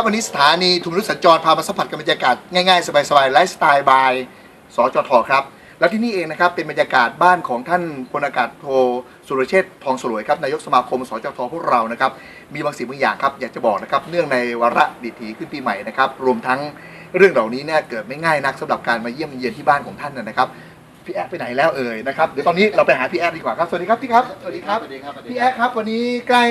ครับวันนี้สถานีทุนรุสัญจรพามาสัมผัสกับบรรยากาศง่ายๆ สบายๆไลฟ์สไตล์บายสจทครับ แล้วที่นี่เองนะครับเป็นบรรยากาศบ้านของท่านพลอากาศโทสุรเชษฐ์ทองสลวยครับนายกสมาคมสจทพวกเรานะครับมีบางสิ่งบางอย่างครับอยากจะบอกนะครับเนื่องในวาระดิถีขึ้นปีใหม่นะครับรวมทั้งเรื่องเหล่านี้เนี่ยเกิดไม่ง่ายนักสำหรับการมาเยี่ยมเยียนที่บ้านของท่านนะครับพี่แอ๊ดไปไหนแล้วเอ่ยนะครับเดี๋ยวตอนนี้เราไปหาพี่แอ๊ดดีกว่าครับสวัสดีครับพี่ครับสวัสดีครับพี่แอ๊ะครับวันนี้ใกล้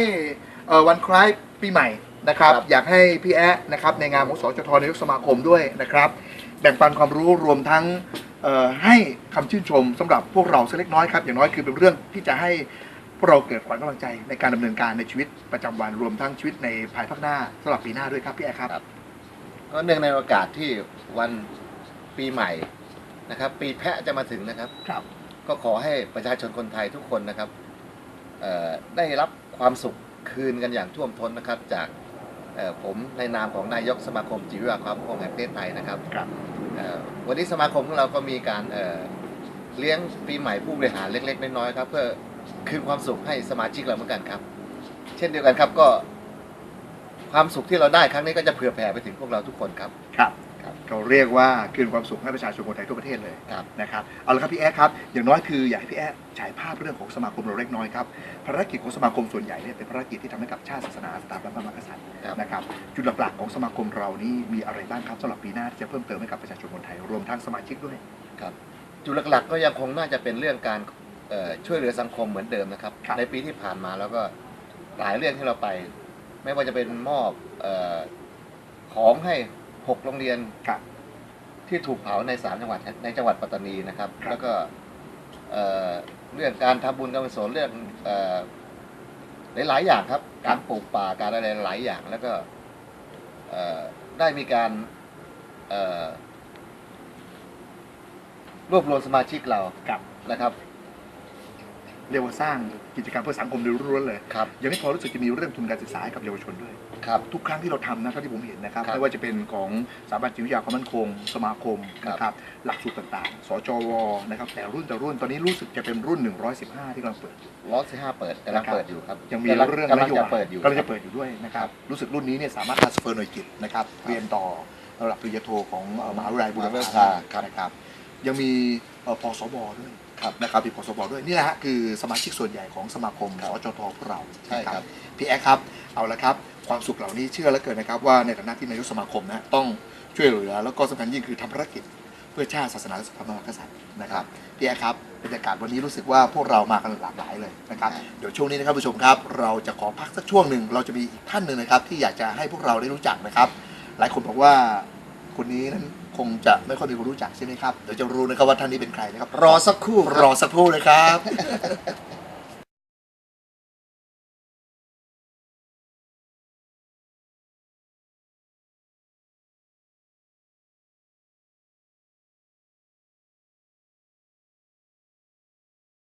เอ่อวันคล้ายปีใหม่ นะครับครับ อยากให้พี่แอ๊ะนะครับในงานของสจทนายกสมาคมด้วยนะครับ แบ่งปันความรู้รวมทั้งเอ่อให้คำชื่นชมสำหรับพวกเราสักเล็กน้อยครับ อย่างน้อยคือเป็นเรื่องที่จะให้พวกเราเกิดขวัญกำลังใจในการดำเนินการในชีวิตประจำวันรวมทั้งชีวิตในภายภาคหน้าสำหรับปีหน้าด้วยครับพี่แอ๊ะครับ ก็เนื่องในโอกาสที่วันปีใหม่นะครับ ปีแพะจะมาถึงนะครับ ครับ ก็ขอให้ประชาชนคนไทยทุกคนนะครับเอ่อได้รับความสุขคืนกันอย่างท่วมท้นนะครับ จากเอ่อ ผมในนามของนายกสมาคมจิตวิทยาความมั่นคงแห่งประเทศไทยนะครับครับเอ่อวันนี้สมาคมของเราก็มีการเอ่อเลี้ยงปีใหม่ผู้บริหารเล็ก ๆ น้อยๆครับ เพื่อคืนความสุขให้สมาชิกเราเหมือนกันครับ เช่นเดียวกันครับก็ความสุขที่เราได้ครั้งนี้ก็จะเผื่อแผ่ไปถึงพวกเราทุกคนครับครับครับ เราเรียกว่าคืนความสุขให้ประชาชนคนไทยทั่วประเทศเลยครับ นะครับเอาละครับพี่แอ๊ดครับอย่างน้อยคืออยากให้พี่แอ๊ดฉายภาพเรื่องของสมาคมเราเล็กน้อยครับภารกิจของสมาคมส่วนใหญ่เนี่ยเป็นภารกิจที่ทำให้กับชาติศาสนาสถาบันพระมหากษัตริย์ครับ นะครับจุดหลักๆของสมาคมเรานี่มีอะไรบ้างครับสำหรับปีหน้าที่จะเพิ่มเติมให้กับประชาชนคนไทยรวมทั้งสมาชิกด้วย ครับจุดหลักๆก็ยังคงน่าจะเป็นเรื่องการเอ่อช่วยเหลือสังคมเหมือนเดิมนะครับ ครับ ในปีที่ผ่านมาแล้วก็หลายเรื่องที่เราไป ไม่ว่าจะเป็นมอบเออของให้ หกโรงเรียนครับ ที่ถูกเผาในสามจังหวัดในจังหวัดปัตตานีนะครับ ครับแล้วก็เอ่อเรื่องการทำบุญการกุศลเรื่องเอ่อหลายๆอย่างครับการปลูกป่าการอะไรหลายอย่างแล้วก็เอ่อได้มีการเอ่อรวบรวมสมาชิกเรากับ นะครับ เรียกว่าสร้างกิจกรรมเพื่อสังคมโดยล้วนๆเลย ครับ ยังไม่พอรู้สึกจะมีเรื่องทุนการศึกษาให้กับเยาวชนด้วย ครับ ทุกครั้งที่เราทำนะเท่าที่ผมเห็นนะครับครับไม่ว่าจะเป็นของสถาบันจิตวิทยาความมั่นคง สมาคมครับนะครับหลักสูตรต่างๆ สจวนะครับแต่รุ่นแต่รุ่นตอนนี้รู้สึกจะเป็นรุ่น 115 ที่กำลังเปิดร้อยสิบห้าเปิดกำลังนะครับ เปิดอยู่ครับยังมีกำลัเรื่องกำลันงโยจะบายเปิดอยู่ กำลังจะเปิดอยู่ด้วยนะครับรู้สึกรุ่นนี้เนี่ยสามารถ transfer หน่วยกิจนะครับเรียนต่อระดับปริญญาโทของเอ่อมหาวิทยาลัยบุรมหาวิทพายาลัยครับ นะครับยังมีเอ่อพสบด้วย ครับนะครับมีพสบด้วยนี่แหละฮะคือสมาชิกส่วนใหญ่ของสมาคมครัสบจทพวกเราใช่ครับ นะพี่แอ๊กครับเอาละครับ ความสุขเหล่านี้เชื่อแล้วเกินนะครับ ว่าในฐานะที่นายกสมาคมนะต้องช่วยเหลือ แล้วก็สำคัญยิ่งคือทำภารกิจ เพื่อชาติศาสนาและพระมหากษัตริย์นะครับพี่แอ๊กครับบรรยากาศวันนี้รู้สึกว่าพวกเรามากันหลากหลายเลยนะครับเดี๋ยวช่วงนี้นะครับผู้ชมครับ เราจะขอพักสักช่วงหนึ่งเราจะมีอีกท่านหนึ่งนะครับ ที่อยากจะให้พวกเราได้รู้จักนะครับ หลายคนบอกว่าคนนี้นั้น คงจะไม่ค่อยมีคนรู้จักใช่ไหมครับเดี๋ยวจะรู้นะครับว่าท่านนี้เป็นใครนะครับรอสักครู่รอสักครู่เลยครับ